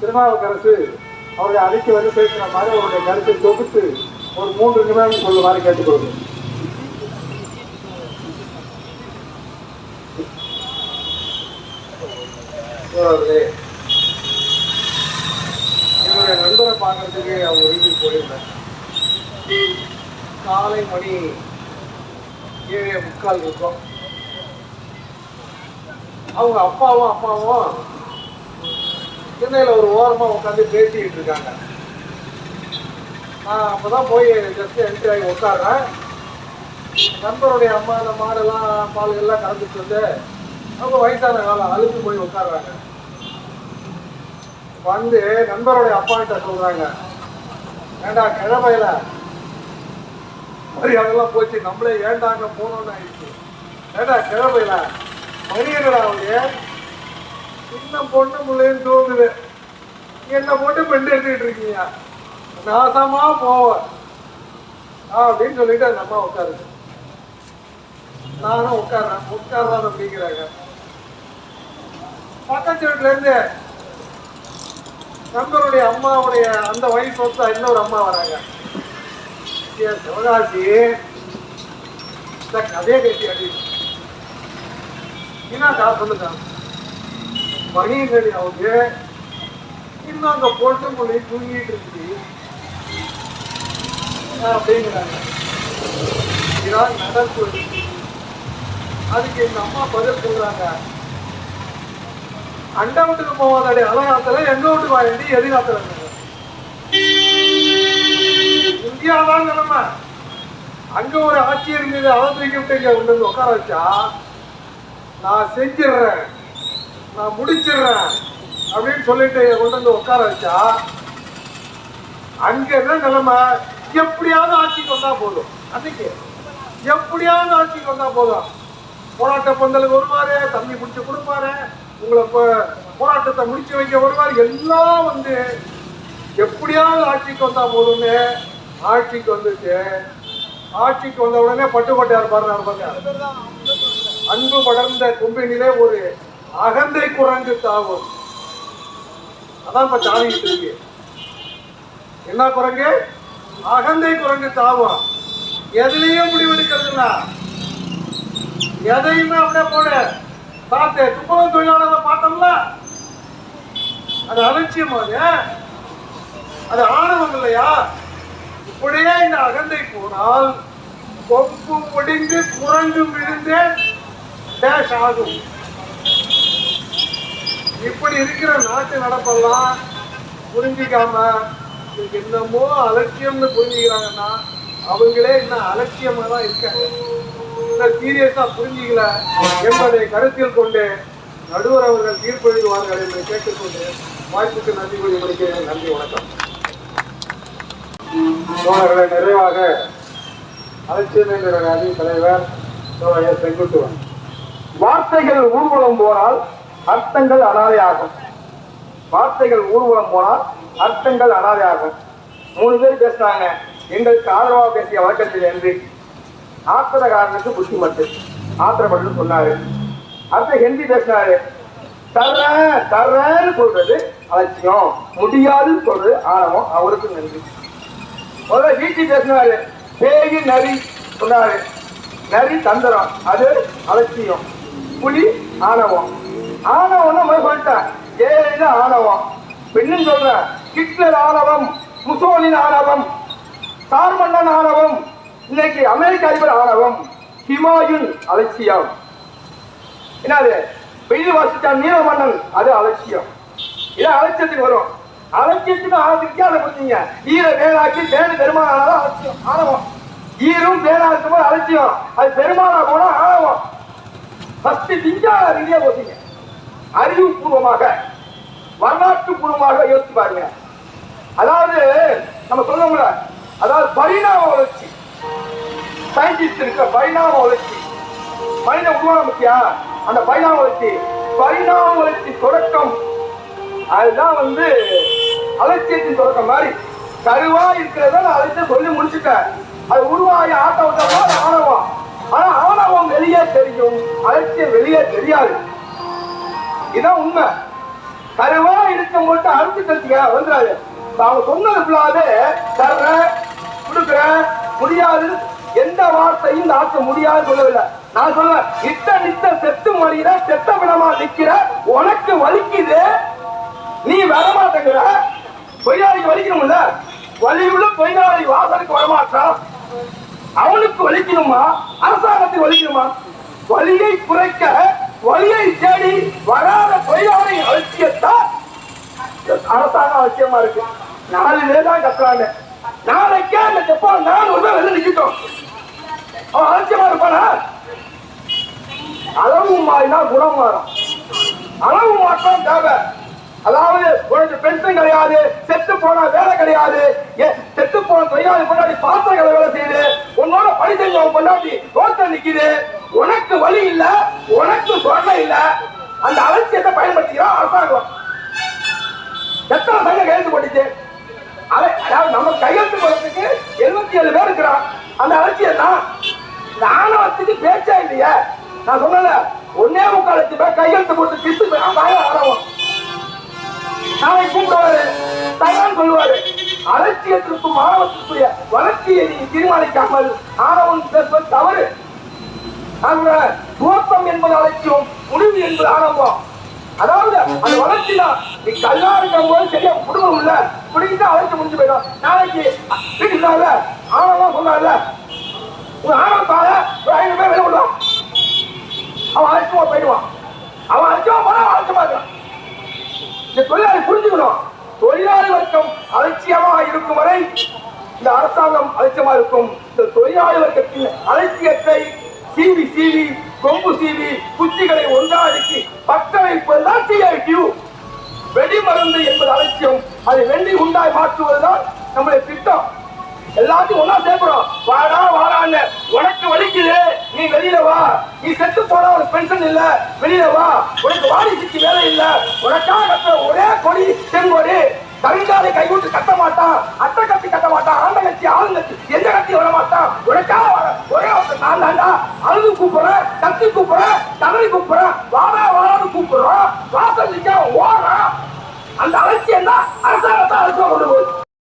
திருநாவுக்கரசு அவருடைய அறிக்கை வந்து பேசுகிற மாதிரி அவருடைய கருத்தை தொகுத்து ஒரு மூன்று நிமிடம் சொல்லுமாறு கேட்டுக்கொள்கிறேன் தோழர்களே, என்னுடைய நண்பரை பார்க்கறதுக்கு அவங்க வீட்டுக்கு போயிருந்தேன் காலை மணி ஏழே முக்கால் இருக்கும். அவங்க அப்பாவும் அப்பாவும் திண்ணையில் ஒரு ஓரமாக உட்காந்து பேசிக்கிட்டு இருக்காங்க. நான் அப்போ தான் போய் ஜஸ்ட் என்ட்ரி ஆகி உட்காடுறேன் நண்பருடைய அம்மா அந்த மாடெல்லாம் பால் எல்லாம் கலந்துட்டு வந்து அவங்க வயசான காலம் அழுத்து போய் உட்காடுறாங்க வந்து நண்பருடைய அப்பா சொல்கிறாங்க ஏண்டா கிழமையில? மரியாதைலாம் போச்சு நம்மளே ஏண்டாங்க போனோம்னு ஆயிடுச்சு. ஏண்டா கிழமையில? மணியனடா அவங்க சின்ன பொண்ணு முள்ளையும் தூங்குது என்ன போட்டு பெண்டு எடுத்துக்கிட்டு இருக்கீங்க? நாசமா போவேன். அப்படின்னு சொல்லிட்டு அந்த அம்மா உட்காருங்க நானும் உட்கார்றேன். உட்கார்றான் அப்படிங்கிறாங்க பக்கத்து வீட்டுல இருந்து நம்மளுடைய அம்மாவுடைய அந்த வயசு வந்து இன்னொரு அம்மா வராங்க. சிவகாசி இந்த கதையை கட்டி அடி என்ன சொல்லுங்க மணியங்கடி அவங்க இன்னும் அந்த பொண்ணு தூங்கிட்டு இருக்கு. அப்படிங்கிறாங்க. இதான் நடப்பு. அதுக்கு எங்க அம்மா பதில் சொல்றாங்க. அண்ட வீட்டுக்கு போவாதாடி அலகாத்துல எங்க வீட்டுக்கு வாங்கி எதிர்காத்துல இந்தியாதான் நிலைமை. அங்க ஒரு ஆட்சி இருந்தது அதை தூக்கி விட்டு இங்க வந்து உட்கார வச்சா நான் செஞ்சிடுறேன். நான் முடிச்சிடுறேன் அப்படின்னு சொல்லிட்டு கொண்டு வந்து உட்கார வச்சா அங்க என்ன நிலைமை? எப்படியாவது ஆட்சிக்கு வந்தா போதும். அன்னைக்கு எப்படியாவது ஆட்சிக்கு வந்தா போதும். போராட்ட பந்தலுக்கு வருவாரு தண்ணி பிடிச்சி கொடுப்பாரு. உங்களை போ- போராட்டத்தை முடிச்சு வைக்க வருவாரு. எல்லாம் வந்து எப்படியாவது ஆட்சிக்கு வந்தா போதும்னு ஆட்சிக்கு வந்துச்சு ஆட்சிக்கு வந்த உடனே பட்டுக்கோட்டையார் பாருங்க பாருங்க. அன்பு படர்ந்த கும்பினிலே ஒரு அகந்தை குரங்கு தாவும். அதான் இப்ப தாவிட்டு இருக்கு. என்ன குரங்கு? அகந்தை குரங்கு தாவும். எதுலயும் முடிவெடுக்கிறதுனா எதையுமே அப்படியே போடு. பார்த்து துப்புரவு தொழிலாளர்களை பார்த்தோம்ல? அது அலட்சியம் அது. அது ஆணவம் இல்லையா? இப்படியே இந்த அகந்தை போனால் கொம்பு ஒடிந்து குரங்கு விழுந்து டேஷ் ஆகும். இப்படி இருக்கிற நாட்டு நடப்பெல்லாம் புரிஞ்சிக்காம என்னமோ அலட்சியம்னு புரிஞ்சுக்கிறாங்கன்னா அவங்களே இன்னும் அலட்சியமா தான் இருக்காங்க. இன்னும் சீரியஸா புரிஞ்சிக்கல என்பதை கருத்தில் கொண்டு நடுவர் அவர்கள் தீர்ப்பு என்று கேட்டுக்கொண்டு வாய்ப்புக்கு நன்றி கூறி முடிக்கிறேன். நன்றி வணக்கம். சோழர்களை நிறைவாக அலட்சியம் என்ற அணி தலைவர் தோழர் செங்குட்டுவன். வார்த்தைகள் ஊர்வலம் போனால் அர்த்தங்கள் அனாதையாகும். வார்த்தைகள் ஊர்வலம் போனால் அர்த்தங்கள் அனாதையாகும். மூணு பேர் பேசுனாங்க எங்களுக்கு ஆதரவாக பேசிய வழக்கத்தில் என்று. ஆத்திரக்காரனுக்கு புத்தி மட்டு ஆத்திரப்பட்டு சொன்னாரு. அடுத்த ஹிந்தி பேசினாரு தர்றேன் தர்றேன்னு சொல்றது அலட்சியம். முடியாதுன்னு சொல்றது ஆணவம் அவருக்கும் நன்றி. முதல்ல வீட்டி பேசினாரு. பேகி நரி சொன்னாரு. நரி தந்திரம். அது அலட்சியம். புலி ஆணவம். ஆணவம்னா முதல்ல சொல்லிட்டேன். ஆணவம். பெண்ணுன்னு சொல்றேன். ஹிட்லர் ஆணவம் முசோலின் ஆணவம் சார்மன்னன் ஆணவம் இன்னைக்கு அமெரிக்க அதிபர் ஆணவம் ஹிமாயுன் அலட்சியம். என்னது? பெயில் வாசித்தான் நீலமன்னன் அது அலட்சியம். இது அலட்சியத்துக்கு வரும். அலட்சியத்துக்கு ஆனதுக்கு அதை கொடுத்தீங்க ஈர வேளாக்கி வேறு பெருமானாலும் அலட்சியம் ஆணவம். ஈரும் வேளா இருக்கும்போது அலட்சியம். அது பெருமானா போனா ஆணவம். ஃபர்ஸ்ட் திங்கால ரீதியா போட்டீங்க. அறிவுபூர்வமாக வரலாற்று பூர்வமாக யோசிச்சு பாருங்க. அதாவது நம்ம சொல்லுவோம்ல அதாவது பரிணாம வளர்ச்சி. சயின்டிஸ்ட் இருக்க பரிணாம வளர்ச்சி. மனித உருவாக முக்கியா? அந்த பரிணாம வளர்ச்சி. பரிணாம வளர்ச்சி தொடக்கம். அதுதான் வந்து அலட்சியத்தின் தொடக்கம் மாதிரி. கருவா இருக்கிறத நான் அலட்சியம் சொல்லி முடிச்சுட்டேன். அது உருவாகி ஆட்ட ஆனவம் ஆணவம். ஆனா ஆணவம் வெளியே தெரியும். அலட்சியம் வெளியே தெரியாது. இதான் உண்மை. கருவா இருக்கும் போட்டு அறுத்து கழிச்சிக்க வந்துடாது அவங்க சொன்னது ஃபுல்லாவே தர்றேன் கொடுக்குறேன் முடியாது. எந்த வார்த்தையும் இந்த ஆட்சி முடியாது சொல்லவில்லை. நான் சொல்லுவேன் இட்ட நித்த செத்து மறிகிற செத்த விடமா நிக்கிற உனக்கு வலிக்குது. நீ வரமாட்டேங்கிற. பொய்யாளிக்கு வலிக்கணும்ல? வலியுள்ள பொய்யாளி வாசலுக்கு வரமாட்டான் அவனுக்கு வலிக்கணுமா? அரசாங்கத்துக்கு வலிக்கணுமா? வலியை குறைக்க வலியை தேடி வராத தொழிலாளி அலட்சியத்தான் அரசாங்க அவசியமா இருக்கு. நாலு பேர் தான் கத்துறாங்க நாளைக்கே அந்த ஜப்பான் நாலு ஒரு வெளில நிக்கட்டும். அவன் அலட்சியமா இருப்பானா? அளவு மாறினா குணம் மாறும். அளவு மாற்றம் தேவை. அதாவது உனக்கு பென்ஷன் கிடையாது செத்து போன வேலை கிடையாது. செத்து போன தொழிலாளி கொண்டாடி பாத்திரங்களை வேலை செய்யுது. உன்னோட பணி செஞ்சவன் கொண்டாடி ரோட்ல நிக்குது. உனக்கு சொல்ல இல்ல. அந்த அலட்சியத்தை பயன்படுத்திக்கிறான் அரசாங்கம். எத்தனை சங்கம் கையெழுத்து போட்டுச்சு? அதை அதாவது நம்ம கையெழுத்து போடுறதுக்கு எழுபத்தி ஏழு பேர் இருக்கிறான். அந்த அலட்சியம் தான் இந்த ஆணவத்துக்கு பேச்சா இல்லையே. நான் சொன்னல ஒன்னே முக்கால் லட்சம் பேர் கையெழுத்து போட்டு திட்டு ஆரம்பம் நாளை கூப்பிடுவாரு. தயான் சொல்லுவாரு. அலட்சியத்திற்கும் ஆணவத்திற்குரிய வளர்ச்சியை நீ தீர்மானிக்காமல் ஆணவம் பேசுவது தவறு. அந்த துவக்கம் என்பது அலட்சியம் முடிவு என்பது ஆரம்பம். அதாவது அந்த வளர்ச்சி தான் நீ கல்லா இருக்கும் போது சரியா குடும்பம் இல்ல. குடிக்கிட்டு அழைச்சு முடிஞ்சு போயிடும். நாளைக்கு வீட்டுல சொன்னார்ல? உங்க ஆணவம் தாழ ஒரு ஐநூறு பேர் வெளியே விடுவான் அவன் அழைச்சுமா போயிடுவான். அவன் அழைச்சுமா போனா அழைச்சமா இருக்கான் இந்த தொழிலாளி புரிஞ்சுக்கணும். தொழிலாளி வர்க்கம் அலட்சியமாக இருக்கும் வரை இந்த அரசாங்கம் அலட்சியமா இருக்கும். இந்த தொழிலாளி வர்க்கத்தின் அலட்சியத்தை சீவி சீவி கொம்பு சீவி குச்சிகளை ஒன்றாடுக்கி பக்க வைப்பதுதான் சிஐடியு வெடி மருந்து என்பது அலட்சியம். அதை வெள்ளி உண்டாய் மாற்றுவதுதான் நம்முடைய திட்டம். எல்லாத்தையும் ஒண்ணா சேர்க்கிறோம் வாடா வாடான்னு உனக்கு வலிக்குது. நீ வெளியில வா. நீ செத்து போனா உனக்கு பென்ஷன் இல்ல. வெளியில வா. உனக்கு வாரிசுக்கு வேலை இல்ல. உனக்காக கட்டுற ஒரே கொடி செங்கொடி. கருங்காலை கைவிட்டு கட்ட மாட்டான். அட்டை கட்டி கட்ட மாட்டான். ஆண்டை கட்சி ஆளுங்கட்சி எந்த கட்சி வர மாட்டான் உனக்காக வர. ஒரே ஒருத்தர் நான் தாண்டா அழுது கூப்பிடுறேன் கத்தி கூப்பிடுறேன் தவறி கூப்பிடுறேன் வாடா வாடான்னு கூப்பிடுறோம். வாசல் நிற்க ஓடுறான் அந்த அலட்சியம் தான் அரசாங்கத்தை அலட்சியம் கொண்டு போகுது.